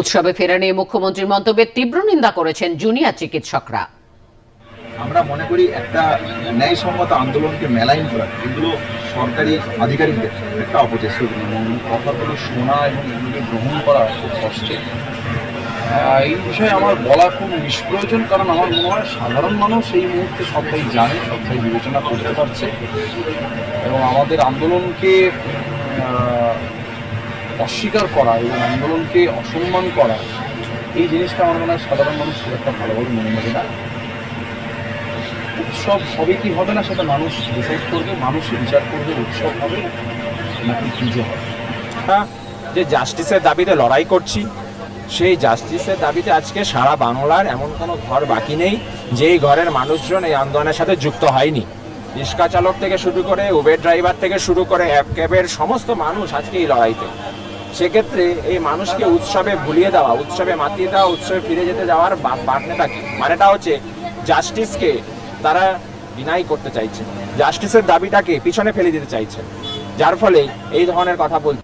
উৎসবে ফেরা নিয়ে মুখ্যমন্ত্রীর মন্তব্যের তীব্র নিন্দা করেছেন জুনিয়র চিকিৎসকরা। আমরা মনে করি একটা ন্যায়সঙ্গত আন্দোলনকে মেলাইন করা, এগুলো সরকারি আধিকারিকদের একটা অপচেষ্টা। কথাগুলো শোনা এবং এগুলোকে গ্রহণ করা খুব কষ্টের। এই বিষয়ে আমার বলা খুব নিষ্প্রয়োজন, কারণ আমার মনে হয় সাধারণ মানুষ এই মুহূর্তে সবটাই জানে, সবটাই বিবেচনা করতে পারছে। এবং আমাদের আন্দোলনকে অস্বীকার করা এবং আন্দোলনকে অসম্মান করা, এই জিনিসটা আমার মনে হয় সাধারণ মানুষ খুব একটা ভালোভাবে মেনে নেবে না। উৎসব হবে কি হবে না সেটা মানুষ ডিসাইড করবে মানুষই বিচার করবে, উৎসব হবে নাকি পুজো হবে। হ্যাঁ যে জাস্টিসের দাবিতে লড়াই করছি, সেই জাস্টিসের দাবিতে আজকে সারা বাংলার এমন কোনো ঘর বাকি নেই, যেই ঘরের মানুষজন এই আন্দোলনের সাথে যুক্ত হয়নি। রিক্সা চালক থেকে শুরু করে উবের ড্রাইভার থেকে শুরু করে অ্যাপ ক্যাবের সমস্ত মানুষ আজকে এই লড়াইতে। সেক্ষেত্রে এই মানুষকে উৎসবে ভুলিয়ে দেওয়া, উৎসবে মাতিয়ে দেওয়া, উৎসবে ফিরে যেতে যাওয়ার বা- থাকে কি? মানেটা হচ্ছে জাস্টিসকে তারা ডিনাই করতে চাইছে। জাস্টিসের দাবিটাকে পিছনে ফেলে দিতে চাইছে। যার ফলে এই ধরনের কথা বল